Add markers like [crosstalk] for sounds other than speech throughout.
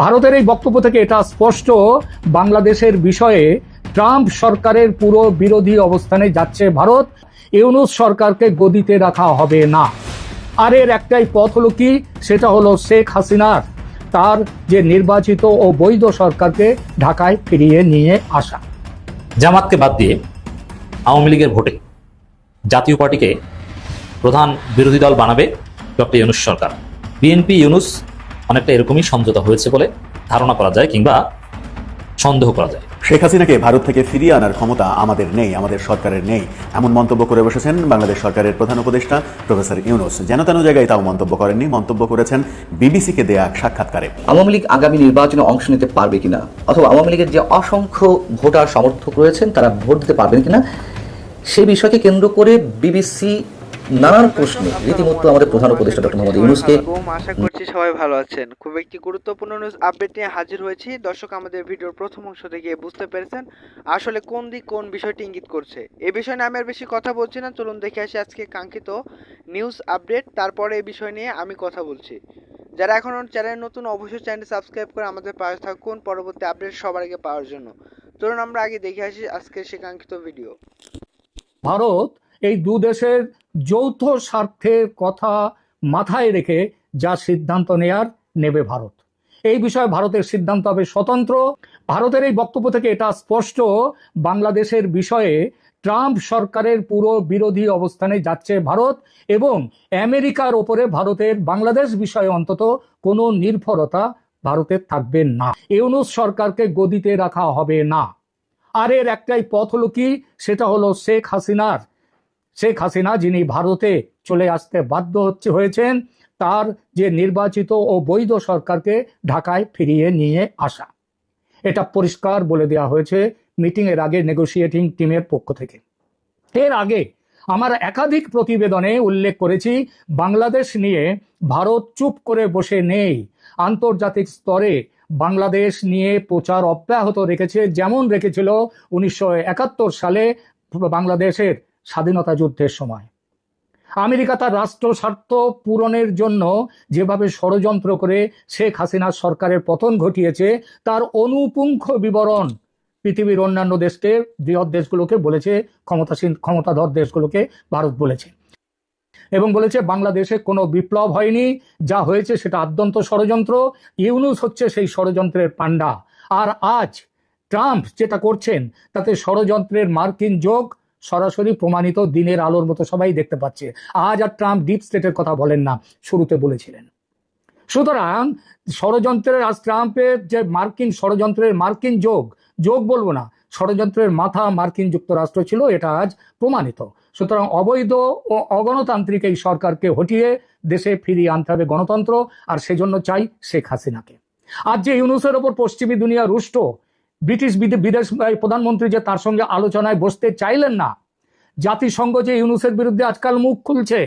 ভারতের এই বক্তব্য থেকে এটা স্পষ্ট, বাংলাদেশের বিষয়ে ট্রাম্প সরকারের পুরো বিরোধী অবস্থানে যাচ্ছে ভারত। ইউনুস সরকারকে গদিতে রাখা হবে না। আর এর একটাই পথ হলো কি? সেটা হলো শেখ হাসিনার, তার যে নির্বাচিত ও বৈধ সরকারকে ঢাকায় ফিরিয়ে নিয়ে আসা। জামাতকে বাদ দিয়ে আওয়ামী লীগের ভোটে জাতীয় পার্টিকে প্রধান বিরোধী দল বানাবে ডক্টর ইউনুস সরকার। বিএনপি ইউনুস অনেকটা এরকমই সমঝোতা হয়েছে বলে ধারণা করা যায় কিংবা সন্দেহ করা যায়। শেখ হাসিনাকে ভারত থেকে ফিরিয়ে আনার ক্ষমতা আমাদের নেই আমাদের সরকারের নেই এমন মন্তব্য করে বসেছেন বাংলাদেশ সরকারের প্রধান উপদেষ্টা প্রফেসর ইউনুস। যেন তেন জায়গায় তাও মন্তব্য করেননি মন্তব্য করেছেন বিবিসিকে দেয়া এক সাক্ষাৎকারে। আওয়ামী লীগ আগামী নির্বাচনে অংশ নিতে পারবে কিনা অথবা আওয়ামী লীগের যে অসংখ্য ভোটার সমর্থক রয়েছেন তারা ভোট দিতে পারবেন কিনা সেই বিষয়কে কেন্দ্র করে বিবিসি নানান প্রশ্নে। রীতিমতো আমাদের প্রধান উপদেষ্টা ডক্টর মোহাম্মদ ইউনুসকে আশা করছি সবাই ভালো আছেন। খুব একটি গুরুত্বপূর্ণ নিউজ আপডেট নিয়ে হাজির হয়েছি। দর্শক আমাদের ভিডিওর প্রথম অংশ থেকে বুঝতে পেরেছেন আসলে কোন দিক কোন বিষয়টি ইঙ্গিত করছে। এই বিষয় নিয়ে আমি আর বেশি কথা বলছি না। চলুন দেখে আসি আজকে কাঙ্ক্ষিত নিউজ আপডেট তারপরে এই বিষয় নিয়ে আমি কথা বলছি। যারা এখন চ্যানেল নতুন অবশ্যই চ্যানেলটি সাবস্ক্রাইব করে আমাদের পাশে থাকুন। পরবর্তী আপডেট সবার আগে পাওয়ার জন্য। চলুন আমরা আগে দেখে আসি আজকের সে কাঙ্ক্ষিত ভিডিও ভারত এই দু দেশের যৌথ স্বার্থের কথা মাথায় রেখে যা সিদ্ধান্ত নেয়ার নেবে ভারত। এই বিষয়ে ভারতের সিদ্ধান্ত হবে স্বতন্ত্র। ভারতের এই বক্তব্য থেকে এটা স্পষ্ট, বাংলাদেশের বিষয়ে ট্রাম্প সরকারের পুরো বিরোধী অবস্থানে যাচ্ছে ভারত এবং আমেরিকার ওপরে ভারতের বাংলাদেশ বিষয়ে অন্তত কোনো নির্ভরতা ভারতের থাকবে না। ইউনুস সরকারকে গদিতে রাখা হবে না। আর এর একটাই পথ হলো কি? সেটা হলো শেখ হাসিনার শেখ হাসিনা, যিনি ভারতে চলে আসতে বাধ্য হচ্ছে হয়েছেন, তার যে নির্বাচিত ও বৈধ সরকারকে ঢাকায় ফিরিয়ে নিয়ে আসা। এটা পরিষ্কার বলে দেওয়া হয়েছে মিটিং এর আগে নেগোসিয়েটিং টিমের পক্ষ থেকে। এর আগে আমার একাধিক প্রতিবেদনে উল্লেখ করেছি, বাংলাদেশ নিয়ে ভারত চুপ করে বসে নেই। আন্তর্জাতিক স্তরে বাংলাদেশ নিয়ে প্রচার অব্যাহত রেখেছে, যেমন রেখেছিল উনিশশো একাত্তর সালে বাংলাদেশের স্বাধীনতা যুদ্ধের সময়। আমেরিকা তার রাষ্ট্র স্বার্থ পূরণের জন্য যেভাবে ষড়যন্ত্র করে শেখ হাসিনা সরকারের পতন ঘটিয়েছে, তার অনুপুঙ্খ বিবরণ পৃথিবীর অন্যান্য দেশকে, বৃহৎ দেশগুলোকে বলেছে, ক্ষমতাসীন, ক্ষমতাধর দেশগুলোকে ভারত বলেছে। এবং বলেছে, বাংলাদেশে কোনো বিপ্লব হয়নি, যা হয়েছে সেটা আদ্যন্ত ষড়যন্ত্র, ইউনুস হচ্ছে সেই ষড়যন্ত্রের পাণ্ডা। আর আজ ট্রাম্প যেটা করছেন, তাতে ষড়যন্ত্রের মার্কিন যোগ সরাসরি প্রমাণিত দিনের আলোর মতো সবাই দেখতে পাচ্ছে। আজ আর ট্রাম্প ডিপ স্টেটের কথা বলেন না, শুরুতে বলেছিলেন। সুতরাং ষড়যন্ত্রের, আজ ট্রাম্পের যে মার্কিন ষড়যন্ত্রের মার্কিন যোগ যোগ বলব না, ষড়যন্ত্রের মাথা মার্কিন যুক্তরাষ্ট্র ছিল, এটা আজ প্রমাণিত। সুতরাং অবৈধ ও অগণতান্ত্রিক এই সরকারকে হটিয়ে দেশে ফিরিয়ে আনতে হবে গণতন্ত্র, আর সেজন্য চাই শেখ হাসিনাকে। আজ যে ইউনুসের ওপর পশ্চিমী দুনিয়া রুষ্ট ব্রিটিশ বিদেশ প্রধানমন্ত্রী যে তার সঙ্গে আলোচনায় বসতে চাইলেন না। জাতিসংঘ যে ইউনুসের বিরুদ্ধে আজকাল মুখ খুলছে,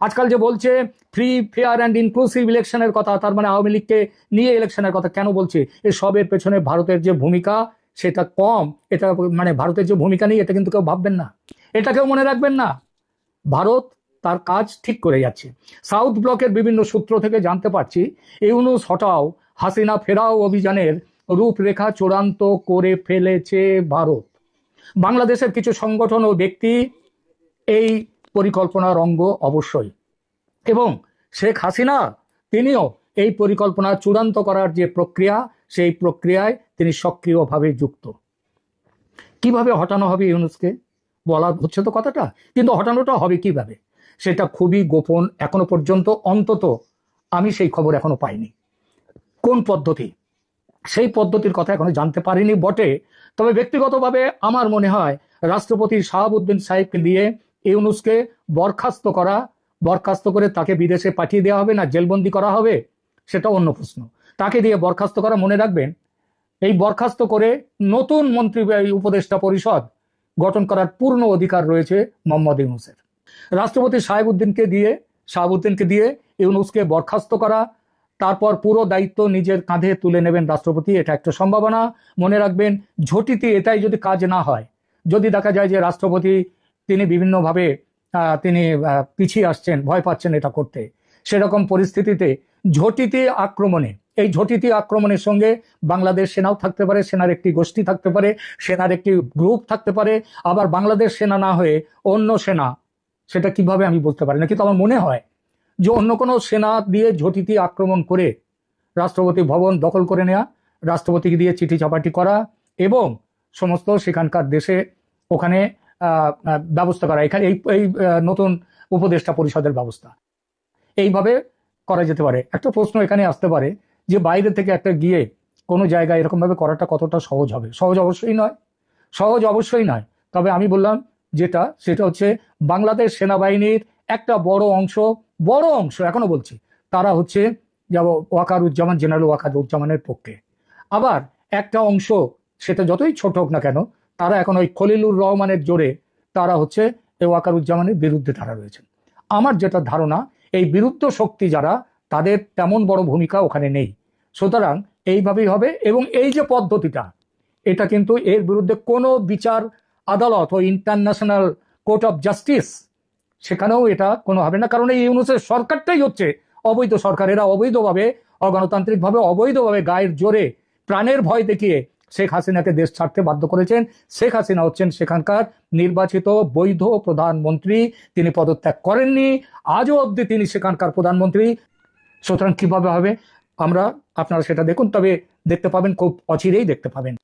আজকাল যে বলছে ফ্রি ফেয়ার অ্যান্ড ইনক্লুসিভ ইলেকশনের কথা তার মানে আওয়ামী লীগকে নিয়ে ইলেকশনের কথা কেন বলছে? এ সবের পেছনে ভারতের যে ভূমিকা, সেটা কম। এটা মানে ভারতের যে ভূমিকা নেই এটা কিন্তু কেউ ভাববেন না। এটা কেউ মনে রাখবেন না। ভারত তার কাজ ঠিক করে যাচ্ছে। সাউথ ব্লকের বিভিন্ন সূত্র থেকে জানতে পারছি, ইউনুস হটাও হাসিনা ফেরাও অভিযানের রূপরেখা চূড়ান্ত করে ফেলেছে ভারত। বাংলাদেশের কিছু সংগঠন ও ব্যক্তি এই পরিকল্পনার অঙ্গ অবশ্যই। এবং শেখ হাসিনা, তিনিও এই পরিকল্পনা চূড়ান্ত করার যে প্রক্রিয়া, সেই প্রক্রিয়ায় তিনি সক্রিয়ভাবে যুক্ত। কীভাবে হটানো হবে ইউনুসকে? বলা হচ্ছে তো কথাটা, কিন্তু হটানোটা হবে কীভাবে? সেটা খুবই গোপন এখনও পর্যন্ত, অন্তত আমি সেই খবর এখনও পাইনি। কোন পদ্ধতি? সেই পদ্ধতির কথা এখনও জানতে পারিনি বটে। তবে ব্যক্তিগতভাবে আমার মনে হয় রাষ্ট্রপতি শাহাবুদ্দিন সাহেবকে দিয়ে ইউনুসকে বরখাস্ত করা, বরখাস্ত করে তাকে বিদেশে পাঠিয়ে দেওয়া হবে না, জেলবন্দি করা হবে, সেটা অন্য প্রশ্ন। তাকে দিয়ে বরখাস্ত করা মনে রাখবেন? এই বরখাস্ত করে নতুন মন্ত্রী উপদেষ্টা পরিষদ গঠন করার পূর্ণ অধিকার রয়েছে মোহাম্মদ ইউনুসের। রাষ্ট্রপতি সাহেবউদ্দিনকে দিয়ে, শাহাবুদ্দিনকে দিয়ে ইউনুসকে বরখাস্ত করা তারপর পুরো দায়িত্ব নিজের কাঁধে তুলে নেবেন রাষ্ট্রপতি, এটা একটা সম্ভাবনা। মনে রাখবেন, ঝটিতে এটাই যদি কাজ না হয়, যদি দেখা যায় যে রাষ্ট্রপতি তিনি বিভিন্নভাবে তিনি পিছিয়ে আসছেন, ভয় পাচ্ছেন এটা করতে, সেরকম পরিস্থিতিতে ঝটিতে আক্রমণে, এই ঝটিতি আক্রমণের সঙ্গে বাংলাদেশ সেনাও থাকতে পারে, সেনার একটি গোষ্ঠী থাকতে পারে, সেনার একটি গ্রুপ থাকতে পারে, আবার বাংলাদেশ সেনা না হয়ে অন্য সেনা, সেটা কীভাবে আমি বলতে পারি না, কিন্তু আমার মনে হয় যে অন্য কোনো সেনা দিয়ে ঝটিতি আক্রমণ করে রাষ্ট্রপতি ভবন দখল করে নেওয়া রাষ্ট্রপতিকে দিয়ে চিঠি চাপাটি করা এবং সমস্ত সেখানকার দেশে ওখানে ব্যবস্থা করা। এখানে এই এই নতুন উপদেষ্টা পরিষদের ব্যবস্থা। এইভাবে করা যেতে পারে। একটা প্রশ্ন এখানে আসতে পারে যে বাইরে থেকে একটা গিয়ে কোনো জায়গায় এরকমভাবে করাটা কতটা সহজ হবে? সহজ অবশ্যই নয়। সহজ অবশ্যই নয়। তবে আমি বললাম যেটা, সেটা হচ্ছে বাংলাদেশ সেনাবাহিনীর একটা বড় অংশ বড় অংশ, এখনও বলছি, তারা হচ্ছে যাব ওয়াকারুজ্জামান, জেনারেল ওয়াকারুজ্জামানের পক্ষে। আবার একটা অংশ, সেটা যতই ছোট হোক না কেন, তারা এখন ওই খলিলুর রহমানের জোরে তারা হচ্ছে এই ওয়াকারুজ্জামানের বিরুদ্ধে তারা রয়েছেন। আমার যেটা ধারণা, এই বিরুদ্ধ শক্তি যারা, তাদের তেমন বড় ভূমিকা ওখানে নেই। সুতরাং এইভাবেই হবে এবং এই যে পদ্ধতিটা, এটা কিন্তু এর বিরুদ্ধে কোনো বিচার আদালত ও ইন্টারন্যাশনাল কোর্ট অফ জাস্টিস সেখানেও এটা কোনো হবে না। কারণ এই ইউনুসের সরকারটাই হচ্ছে অবৈধ সরকার। এরা অবৈধভাবে, অগণতান্ত্রিকভাবে অবৈধভাবে গায়ের জোরে প্রাণের ভয় দেখিয়ে শেখ হাসিনাকে দেশ ছাড়তে বাধ্য করেছেন। শেখ হাসিনা হচ্ছেন সেখানকার নির্বাচিত বৈধ প্রধানমন্ত্রী। তিনি পদত্যাগ করেননি। আজও অবধি তিনি সেখানকার প্রধানমন্ত্রী। সুতরাং কীভাবে হবে? আমরা আপনারা সেটা দেখুন। তবে দেখতে পাবেন, খুব অচিরেই দেখতে পাবেন।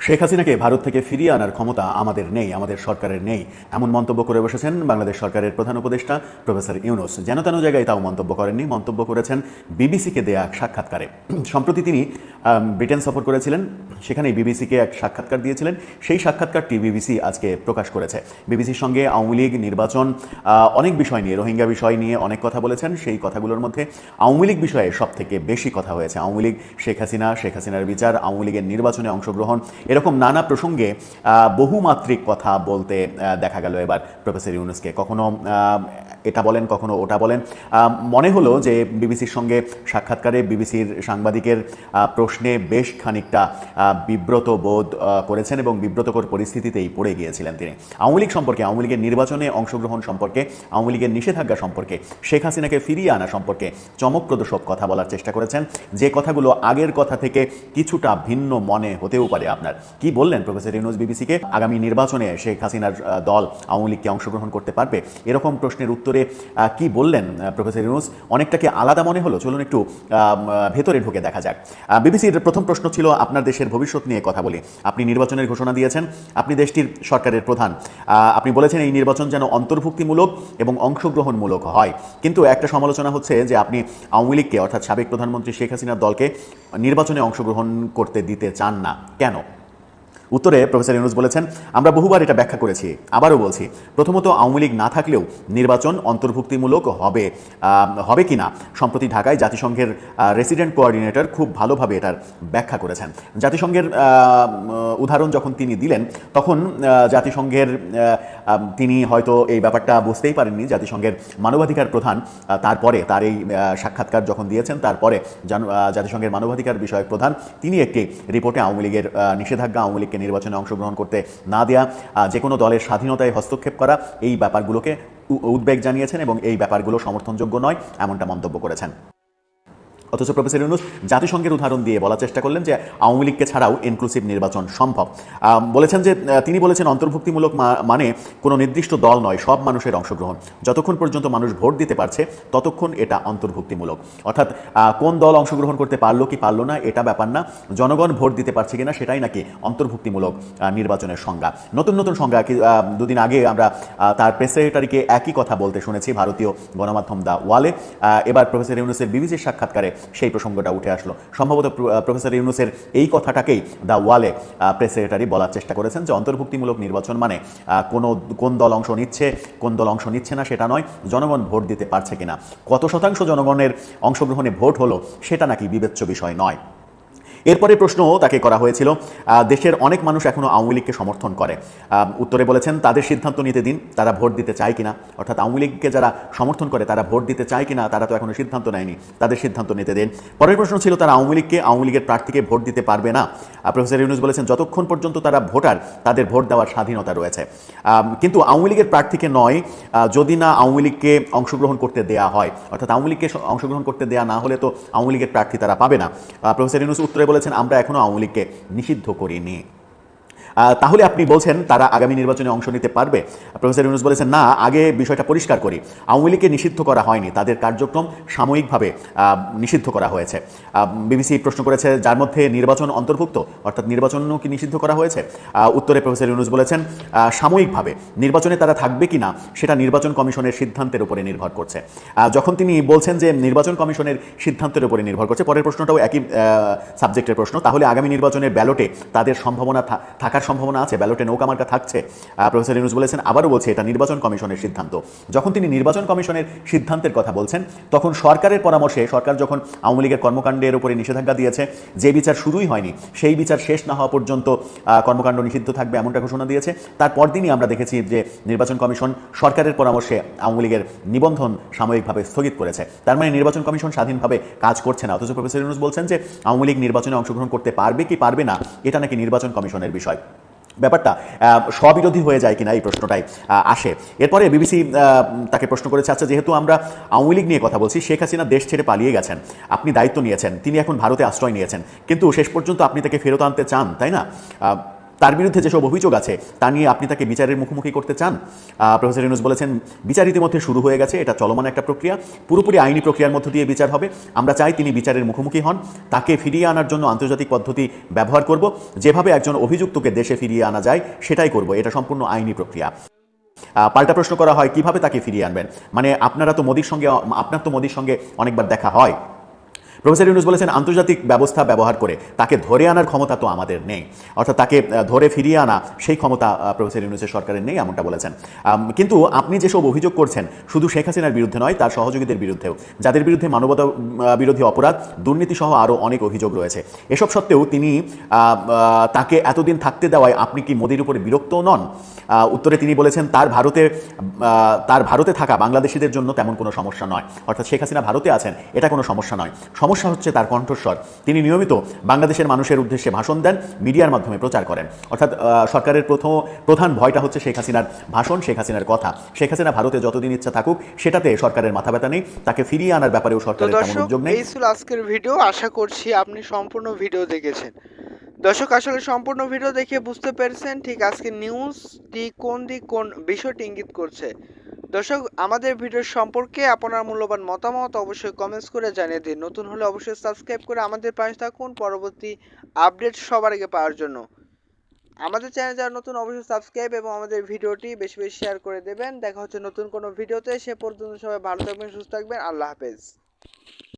শেখ হাসিনাকে ভারত থেকে ফিরিয়ে আনার ক্ষমতা আমাদের নেই, আমাদের সরকারের নেই, এমন মন্তব্য করে বসেছেন বাংলাদেশ সরকারের প্রধান উপদেষ্টা প্রফেসর ইউনুস। যেন তেন জায়গায় তাও মন্তব্য করেননি, মন্তব্য করেছেন বিবিসিকে দেয়া এক সাক্ষাৎকারে। [clears throat] সম্প্রতি তিনি ব্রিটেন সফর করেছিলেন সেখানে বিবিসিকে এক সাক্ষাৎকার দিয়েছিলেন। সেই সাক্ষাৎকারটি বিবিসি আজকে প্রকাশ করেছে। বিবিসির সঙ্গে আওয়ামী লীগ, নির্বাচন অনেক বিষয় নিয়ে, রোহিঙ্গা বিষয় নিয়ে অনেক কথা বলেছেন। সেই কথাগুলোর মধ্যে আওয়ামী লীগ বিষয়ে সব থেকে বেশি কথা হয়েছে। আওয়ামী লীগ, শেখ হাসিনা, শেখ হাসিনার বিচার, আওয়ামী লীগের নির্বাচনে অংশগ্রহণ এরকম নানা প্রসঙ্গে বহুমাত্রিক কথা বলতে দেখা গেল এবার প্রফেসর ইউনুসকে। কখনো এটা বলেন, কখনো ওটা বলেন। মনে হলো যে বিবিসির সঙ্গে সাক্ষাৎকারে বিবিসির সাংবাদিকের প্রশ্নে বেশ খানিকটা বিব্রত বোধ করেছেন এবং বিব্রতকর পরিস্থিতিতেই পড়ে গিয়েছিলেন তিনি। আওয়ামী লীগ সম্পর্কে, আওয়ামী লীগের নির্বাচনে অংশগ্রহণ সম্পর্কে, আওয়ামী লীগের নিষেধাজ্ঞা সম্পর্কে, শেখ হাসিনাকে ফিরিয়ে আনা সম্পর্কে চমকপ্রদ সব কথা বলার চেষ্টা করেছেন। যে কথাগুলো আগের কথা থেকে কিছুটা ভিন্ন মনে হতেও পারে আপনার। কি বললেন প্রফেসর ইউনুস বিবিসিকে? আগামী নির্বাচনে শেখ হাসিনার দল আওয়ামী লীগকে অংশগ্রহণ করতে পারবে? এরকম প্রশ্নের উত্তরে আহ, কি বললেন প্রফেসর ইউনুস? অনেকটাকে আলাদা মনে হলো। চলুন একটু ভেতরে ঢুকে দেখা যাক। বিবিসির প্রথম প্রশ্ন ছিল আপনার দেশের ভবিষ্যৎ নিয়ে কথা বলি। আপনি নির্বাচনের ঘোষণা দিয়েছেন আপনি দেশটির সরকারের প্রধান। আপনি বলেছেন এই নির্বাচন যেন অন্তর্ভুক্তিমূলক এবং অংশগ্রহণমূলক হয়। কিন্তু একটা সমালোচনা হচ্ছে যে আপনি আওয়ামী লীগকে অর্থাৎ সাবেক প্রধানমন্ত্রী শেখ হাসিনার দলকে নির্বাচনে অংশগ্রহণ করতে দিতে চান না। কেন? উত্তরে প্রফেসর ইউনুস বলেছেন, আমরা বহুবার এটা ব্যাখ্যা করেছি। আবারও বলছি, প্রথমত আওয়ামী লীগ না থাকলেও নির্বাচন অন্তর্ভুক্তিমূলক হবে। হবে কিনা সম্প্রতি ঢাকায় জাতিসংঘের রেসিডেন্ট কোঅর্ডিনেটর খুব ভালোভাবে এটার ব্যাখ্যা করেছেন। জাতিসংঘের উদাহরণ যখন তিনি দিলেন, তখন জাতিসংঘের তিনি হয়তো এই ব্যাপারটা বুঝতেই পারেননি। জাতিসংঘের মানবাধিকার প্রধান তারপরে তার এই সাক্ষাৎকার যখন দিয়েছেন, তারপরে জাতিসংঘের মানবাধিকার বিষয়ক প্রধান, তিনি একটি রিপোর্টে আওয়ামী লীগের নিষেধাজ্ঞা আওয়ামী লীগকে নির্বাচনে অংশগ্রহণ করতে না দেয়া যে কোনো দলের স্বাধীনতায় হস্তক্ষেপ করা, এই ব্যাপারগুলোকে উদ্বেগ জানিয়েছেন এবং এই ব্যাপারগুলো সমর্থনযোগ্য নয়, এমনটা মন্তব্য করেছেন। অথচ প্রফেসর ইউনুস, জাতিসংঘের উদাহরণ দিয়ে বলার চেষ্টা করলেন যে আওয়ামী লীগকে ছাড়াও ইনক্লুসিভ নির্বাচন সম্ভব। বলেছেন যে তিনি বলেছেন অন্তর্ভুক্তিমূলক মানে কোনো নির্দিষ্ট দল নয়, সব মানুষের অংশগ্রহণ। যতক্ষণ পর্যন্ত মানুষ ভোট দিতে পারছে, ততক্ষণ এটা অন্তর্ভুক্তিমূলক। অর্থাৎ কোন দল অংশগ্রহণ করতে পারল কি পারল না, এটা ব্যাপার না। জনগণ ভোট দিতে পারছে কিনা, সেটাই নাকি অন্তর্ভুক্তিমূলক নির্বাচনের সংজ্ঞা। নতুন নতুন সংজ্ঞা দুদিন আগে আমরা তার প্রেস সেক্রেটারিকে একই কথা বলতে শুনেছি, ভারতীয় গণমাধ্যম দা ওয়ালে এবার প্রফেসর ইউনুসের বিবিসির সাক্ষাৎকারে সেই প্রসঙ্গটা উঠে আসলো। সম্ভবত প্রফেসর ইউনুসের এই কথাটাকেই দ্য ওয়ালে প্রেস সেক্রেটারি বলার চেষ্টা করেছেন যে অন্তর্ভুক্তিমূলক নির্বাচন মানে কোনো, কোন দল অংশ নিচ্ছে, কোন দল অংশ নিচ্ছে না সেটা নয়, জনগণ ভোট দিতে পারছে কিনা। কত শতাংশ জনগণের অংশগ্রহণে ভোট হলো সেটা নাকি বিবেচ্য বিষয় নয়। এরপরে প্রশ্ন তাকে করা হয়েছিল দেশের অনেক মানুষ এখনও আওয়ামী লীগকে সমর্থন করে। উত্তরে বলেছেন, তাদের সিদ্ধান্ত নিতে দিন, তারা ভোট দিতে চায় কিনা। অর্থাৎ আওয়ামী লীগকে যারা সমর্থন করে, তারা ভোট দিতে চায় কিনা, তারা তো এখনও সিদ্ধান্ত নেয়নি, তাদের সিদ্ধান্ত নিতে দিন। পরের প্রশ্ন ছিল, তারা আওয়ামী লীগকে, আওয়ামী লীগের প্রার্থীকে ভোট দিতে পারবে না? প্রফেসর ইউনুস বলেছেন, যতক্ষণ পর্যন্ত তারা ভোটার, তাদের ভোট দেওয়ার স্বাধীনতা রয়েছে। কিন্তু আওয়ামী লীগের প্রার্থীকে নয় যদি না আওয়ামী লীগকে অংশগ্রহণ করতে দেয়া হয়। অর্থাৎ আওয়ামী লীগকে অংশগ্রহণ করতে দেয়া না হলে তো আওয়ামী লীগের প্রার্থী তারা পাবে না। প্রফেসর ইউনুস উত্তরে বলেছেন আমরা এখনও আওয়ামী লীগকে নিষিদ্ধ করিনি। তাহলে আপনি বলছেন তারা আগামী নির্বাচনে অংশ নিতে পারবে। প্রফেসর ইউনুস বলেছেন, না, আগে বিষয়টা পরিষ্কার করি। আওয়ামী লীগকে নিষিদ্ধ করা হয়নি। তাদের কার্যক্রম সাময়িকভাবে নিষিদ্ধ করা হয়েছে। বিবিসি প্রশ্ন করেছে, যার মধ্যে নির্বাচন অন্তর্ভুক্ত, অর্থাৎ নির্বাচনও কি নিষিদ্ধ করা হয়েছে? উত্তরে প্রফেসর ইউনুস বলেছেন সাময়িকভাবে। নির্বাচনে তারা থাকবে কিনা সেটা নির্বাচন কমিশনের সিদ্ধান্তের উপরে নির্ভর করছে। যখন তিনি বলছেন যে নির্বাচন কমিশনের সিদ্ধান্তের উপরে নির্ভর করছে, পরের প্রশ্নটাও একই সাবজেক্টের প্রশ্ন, তাহলে আগামী নির্বাচনের ব্যালটে তাদের সম্ভাবনা থা- থাকার সম্ভাবনা আছে, ব্যালটে নৌকা মার্কা থাকছে। প্রফেসর ইউনুস বলেছেন, আবারও বলছে এটা নির্বাচন কমিশনের সিদ্ধান্ত। যখন তিনি নির্বাচন কমিশনের সিদ্ধান্তের কথা বলছেন, তখন সরকারের পরামর্শে, সরকার যখন আওয়ামী লীগের কর্মকাণ্ডের উপরে নিষেধাজ্ঞা দিয়েছে, যে বিচার শুরুই হয়নি, সেই বিচার শেষ না হওয়া পর্যন্ত কর্মকাণ্ড নিষিদ্ধ থাকবে এমনটা ঘোষণা দিয়েছে। তারপর দিনই আমরা দেখেছি যে নির্বাচন কমিশন সরকারের পরামর্শে আওয়ামী লীগের নিবন্ধন সাময়িকভাবে স্থগিত করেছে। তার মানে নির্বাচন কমিশন স্বাধীনভাবে কাজ করছে না। অথচ প্রফেসর ইউনুস বলছেন যে, আওয়ামী লীগ নির্বাচনে অংশগ্রহণ করতে পারবে কি পারবে না, এটা নাকি নির্বাচন কমিশনের বিষয়। ব্যাপারটা স্ববিরোধী হয়ে যায় কিনা এই প্রশ্নটাই আসে। এরপরে বিবিসি তাকে প্রশ্ন করেছে আচ্ছা যেহেতু আমরা আওয়ামী লীগ নিয়ে কথা বলছি, শেখ হাসিনা দেশ ছেড়ে পালিয়ে গেছেন, আপনি দায়িত্ব নিয়েছেন, তিনি এখন ভারতে আশ্রয় নিয়েছেন, কিন্তু শেষ পর্যন্ত আপনি তাকে ফেরত আনতে চান, তাই না? তার বিরুদ্ধে যেসব অভিযোগ আছে, তা নিয়ে আপনি তাকে বিচারের মুখোমুখি করতে চান? প্রফেসর ইউনুস বলেছেন, বিচার ইতিমধ্যে শুরু হয়ে গেছে, এটা চলমান একটা প্রক্রিয়া। পুরোপুরি আইনি প্রক্রিয়ার মধ্য দিয়ে বিচার হবে। আমরা চাই তিনি বিচারের মুখোমুখি হন। তাকে ফিরিয়ে আনার জন্য আন্তর্জাতিক পদ্ধতি ব্যবহার করব। যেভাবে একজন অভিযুক্তকে দেশে ফিরিয়ে আনা যায়, সেটাই করব। এটা সম্পূর্ণ আইনি প্রক্রিয়া। পাল্টা প্রশ্ন করা হয়, কীভাবে তাকে ফিরিয়ে আনবেন? মানে আপনারা তো মোদির সঙ্গে, আপনার তো মোদির সঙ্গে অনেকবার দেখা হয়। প্রফেসর ইউনুস বলেছেন, আন্তর্জাতিক ব্যবস্থা ব্যবহার করে তাকে ধরে আনার ক্ষমতা তো আমাদের নেই। অর্থাৎ তাকে ধরে ফিরিয়ে আনা সেই ক্ষমতা প্রফেসর ইউনুসের সরকারের নেই এমনটা বলেছেন। কিন্তু আপনি যেসব অভিযোগ করছেন, শুধু শেখ হাসিনার বিরুদ্ধে নয়, তার সহযোগীদের বিরুদ্ধেও। যাদের বিরুদ্ধে মানবতা বিরোধী অপরাধ দুর্নীতি সহ আরও অনেক অভিযোগ রয়েছে। এসব সত্ত্বেও তিনি তাকে এতদিন থাকতে দেওয়ায় আপনি কি মোদির উপরে বিরক্তও নন? উত্তরে তিনি বলেছেন, তার ভারতে তার ভারতে থাকা বাংলাদেশিদের জন্য তেমন কোনো সমস্যা নয়। অর্থাৎ শেখ হাসিনা ভারতে আছেন, এটা কোনো সমস্যা নয়। হচ্ছে তার কণ্ঠস্বর। তিনি নিয়মিত বাংলাদেশের মানুষের উদ্দেশ্যে ভাষণ দেন মিডিয়ার মাধ্যমে প্রচার করেন। অর্থাৎ সরকারের প্রথম প্রধান ভয়টা হচ্ছে শেখ হাসিনার ভাষণ শেখ হাসিনার কথা। শেখ হাসিনা ভারতে যতদিন ইচ্ছা থাকুক সেটাতে সরকারের মাথা ব্যথা নেই। তাকে ফিরিয়ে আনার ব্যাপারেও সরকারের তেমন উদ্যোগ নেই। এই ছিল আজকের ভিডিও। আশা করছি আপনি সম্পূর্ণ ভিডিও দেখেছেন। দর্শক আসলে সম্পূর্ণ ভিডিও দেখে বুঝতে পেরেছেন ঠিক আজকে নিউজটি কোন দিক কোন বিষয়টি ইঙ্গিত করছে। দর্শক, আমাদের ভিডিও সম্পর্কে আপনার মূল্যবান মতামত অবশ্যই কমেন্টস করে জানিয়ে দিন। নতুন হলে অবশ্যই সাবস্ক্রাইব করে আমাদের পাশে থাকুন। পরবর্তী আপডেট সবার আগে পাওয়ার জন্য। আমাদের চ্যানেল যারা নতুন, অবশ্যই সাবস্ক্রাইব এবং আমাদের ভিডিওটি বেশি বেশি শেয়ার করে দেবেন। দেখা হচ্ছে নতুন কোনো ভিডিওতে সে পর্যন্ত সবাই ভালো থাকবেন, সুস্থ থাকবেন। আল্লাহ হাফেজ।